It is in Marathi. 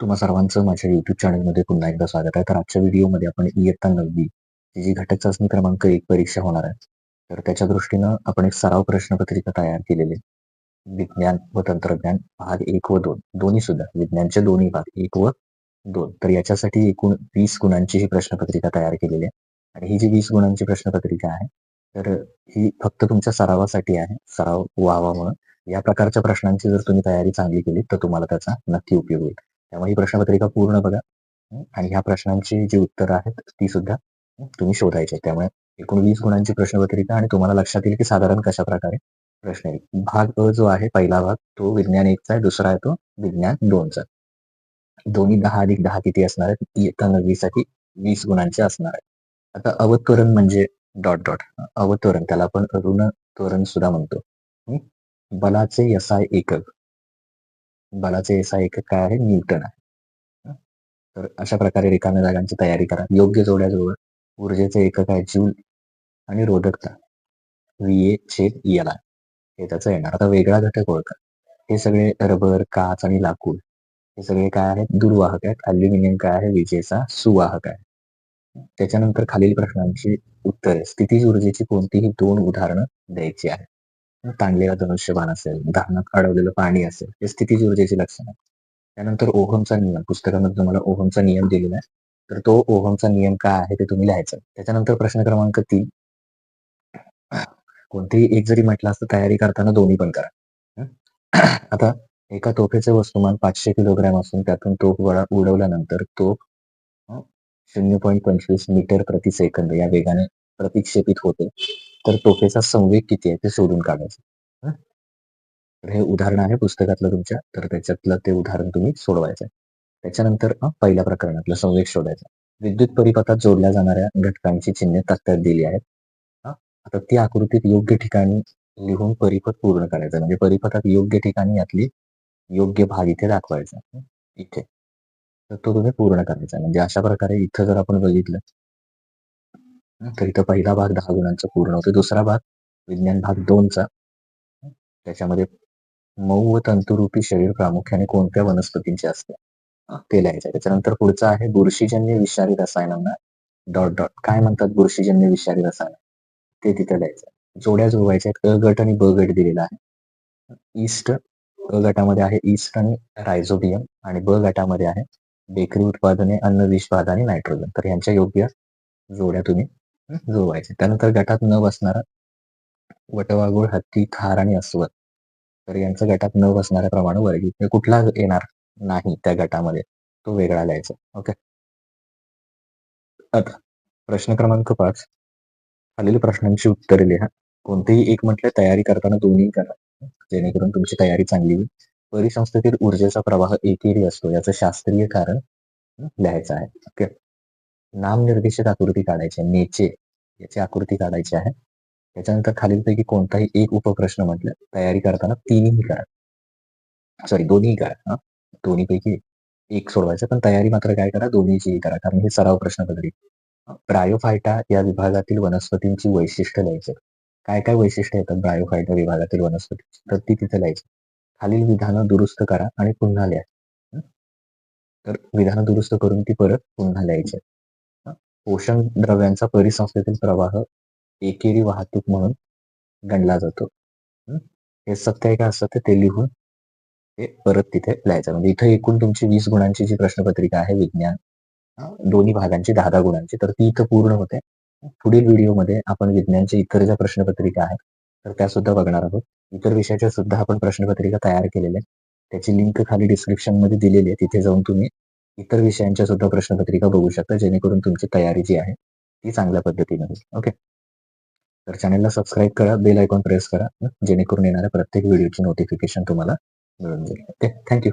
तुम्हा सर्वांचं माझ्या युट्यूब चॅनलमध्ये पुन्हा एकदा स्वागत आहे. तर आजच्या व्हिडिओमध्ये आपण इयत्ता नववी ची जी घटक चाचणी क्रमांक एक परीक्षा होणार आहे तर त्याच्या दृष्टीनं आपण एक सराव प्रश्नपत्रिका तयार केलेली आहे. विज्ञान व तंत्रज्ञान भाग एक व दोन दोन्ही सुद्धा विज्ञानचे दोन्ही भाग एक व दोन. तर याच्यासाठी एकूण वीस गुणांची ही प्रश्नपत्रिका तयार केलेली आहे. आणि ही जी वीस गुणांची प्रश्नपत्रिका आहे तर ही फक्त तुमच्या सरावासाठी आहे सराव व्हावा म्हणून. या प्रकारच्या प्रश्नांची जर तुम्ही तयारी चांगली केली तर तुम्हाला त्याचा नक्की उपयोग होईल. त्यामुळे ही प्रश्नपत्रिका पूर्ण बघा. आणि ह्या प्रश्नांची जी उत्तरं आहेत ती सुद्धा तुम्ही शोधायची आहेत. त्यामुळे एकूण वीस गुणांची प्रश्नपत्रिका आणि तुम्हाला लक्षात येईल की साधारण कशा प्रकारे प्रश्न येईल. भाग अ जो आहे पहिला भाग तो विज्ञान एकचा आहे. दुसरा आहे तो विज्ञान दोनचा. दोन्ही दहा अधिक दहा किती असणार आहेत? इयत्ता नववीसाठी वीस गुणांचे असणार आहे आता अवतोरण म्हणजे डॉट डॉट. अवतोरण त्याला आपण ऋण तोरण सुद्धा म्हणतो. बलाचे यसाय एकक. बलाचे एसआय एकक काय आहे? न्यूटन आहे. तर अशा प्रकारे रिकाम्या जागांची तयारी करा. योग्य जोड्याजवळ ऊर्जेचे एकक आहे जूल आणि रोधकता. व्ही ए छेद एल हे त्याचं येणार. आता वेगळा घटक ओळखा. हे सगळे रबर काच आणि लाकूड. हे सगळे काय आहेत? दुर्वाहक आहेत. अल्युमिनियम काय आहे? विजेचा सुवाहक आहे. त्याच्यानंतर खालील प्रश्नांची उत्तरे. स्थितीज ऊर्जेची कोणतीही दोन उदाहरणं द्यायची आहेत. ताणलेला धनुष्यबाण असेल धारणात अडवलेलं पाणी असेल हे स्थितीज ऊर्जेची लक्षण आहे त्यानंतर ओहमचा नियम पुस्तकामध्ये तुम्हाला ओहमचा नियम दिलेला आहे. तर तो ओहमचा नियम काय आहे ते तुम्ही लिहायचं त्याच्यानंतर प्रश्न क्रमांक तीन. कोणतेही एक जरी म्हटलं असतं तयारी करताना दोन्ही पण करा. आता एका तोफेचे वस्तुमान पाचशे किलोग्रॅम असून त्यातून तोफ वळा उडवल्यानंतर तोफ शून्य पॉईंट पंचवीस मीटर प्रति सेकंद या वेगाने प्रतिक्षेपित होते. तर टोकेचा संवेग किती आहे ते शोधून काढायचं. तर हे उदाहरण आहे पुस्तकातलं तुमच्या. तर त्याच्यातलं ते उदाहरण तुम्ही सोडवायचं आहे. त्याच्यानंतर पहिल्या प्रकरणातलं संवेग शोधायचा विद्युत परिपथात जोडल्या जाणाऱ्या घटकांची चिन्हे तक्त्यात दिली आहेत. आता ती आकृतीत योग्य ठिकाणी लिहून परिपथ पूर्ण करायचा म्हणजे परिपथात योग्य ठिकाणी यातली योग्य भाग इथे दाखवायचा इथे. तर तो तुम्ही पूर्ण करायचा म्हणजे अशा प्रकारे इथं जर आपण बघितलं तर इथं पहिला भाग दहा गुणांचा पूर्ण होतो दुसरा भाग विज्ञान भाग दोनचा. त्याच्यामध्ये मऊ व तंतुरूपी शरीर प्रामुख्याने कोणत्या वनस्पतींचे असते? ते लिहायचं त्याच्यानंतर पुढचं आहे बुरशीजन्य विषारी रसायनांना डॉट डॉट. काय म्हणतात बुरशीजन्य विषारी रसायन? ते तिथं लिहायचं जोड्या जुळवायच्या आहेत. अ गट आणि ब गट दिलेला आहे. ईस्ट अ गटामध्ये आहे ईस्ट आणि रायझोबियम आणि ब गटामध्ये आहे बेकरी उत्पादने अन्न विषबाधा आणि नायट्रोजन. तर यांच्या योग्य जोड्या तुम्ही हो, जुळवायचे त्यानंतर गटात न बसणारा वटवाघूळ हत्ती खार आणि अस्वल. तर यांचं गटात न बसणाऱ्या प्रमाणे वर्गीत. कुठला येणार नाही त्या गटामध्ये? तो वेगळा लिहायचा. ओके. आता प्रश्न क्रमांक पाच. खालील प्रश्नांची उत्तरे लिहा. कोणतेही एक म्हटलं तयारी करताना दोन्ही करा. जेणेकरून तुमची तयारी चांगली होईल. परिसंस्थेतील ऊर्जेचा प्रवाह एकेरी असतो. याचं शास्त्रीय कारण लिहायचं आहे. ओके. नामनिर्देशित आकृती काढायची आहे नेचे. याची आकृती काढायची आहे. त्याच्यानंतर खालीलपैकी कोणताही एक उपप्रश्न म्हटलं तयारी करताना तिन्ही करा. सॉरी दोन्ही करा हा. दोन्हीपैकी एक सोडवायचं पण तयारी मात्र काय करा दोन्हीचीही करा कारण हे सराव प्रश्नपत्रिक ब्रायोफायटा या विभागातील वनस्पतींची वैशिष्ट्य लिहायचे. काय काय वैशिष्ट्य येतात ब्रायोफायटा विभागातील वनस्पतीची? तर ती तिथे लिहायची. खालील विधानं दुरुस्त करा आणि पुन्हा लिहा. तर विधानं दुरुस्त करून ती परत पुन्हा लिहायची. पोषण द्रव्यांचा परिसंस्थेतील प्रवाह एकेरी वाहतूक म्हणून गणला जातो. हे? सत्य आहे का असतं ते लिहून ते परत तिथे लिहायचं. म्हणजे इथं एकूण तुमची वीस गुणांची जी प्रश्नपत्रिका आहे विज्ञान दोन्ही भागांची दहा दहा गुणांची. तर ती इथं पूर्ण होते. पुढील व्हिडिओमध्ये आपण विज्ञानच्या इतर ज्या प्रश्नपत्रिका आहेत तर त्या सुद्धा बघणार आहोत. इतर विषयाच्या सुद्धा आपण प्रश्नपत्रिका तयार केलेल्या आहेत. त्याची लिंक खाली डिस्क्रिप्शनमध्ये दिलेली आहे. तिथे जाऊन तुम्ही इतर विषयांच्या सुद्धा प्रश्नपत्रिका बघू शकता जेणेकरून तुमची तयारी जी आहे ती चांगल्या पद्धतीने होईल. ओके तर चॅनलला सबस्क्राईब करा बेल आयकॉन प्रेस करा जेणेकरून येणाऱ्या प्रत्येक व्हिडिओची नोटिफिकेशन तुम्हाला मिळून जाईल. Okay thank you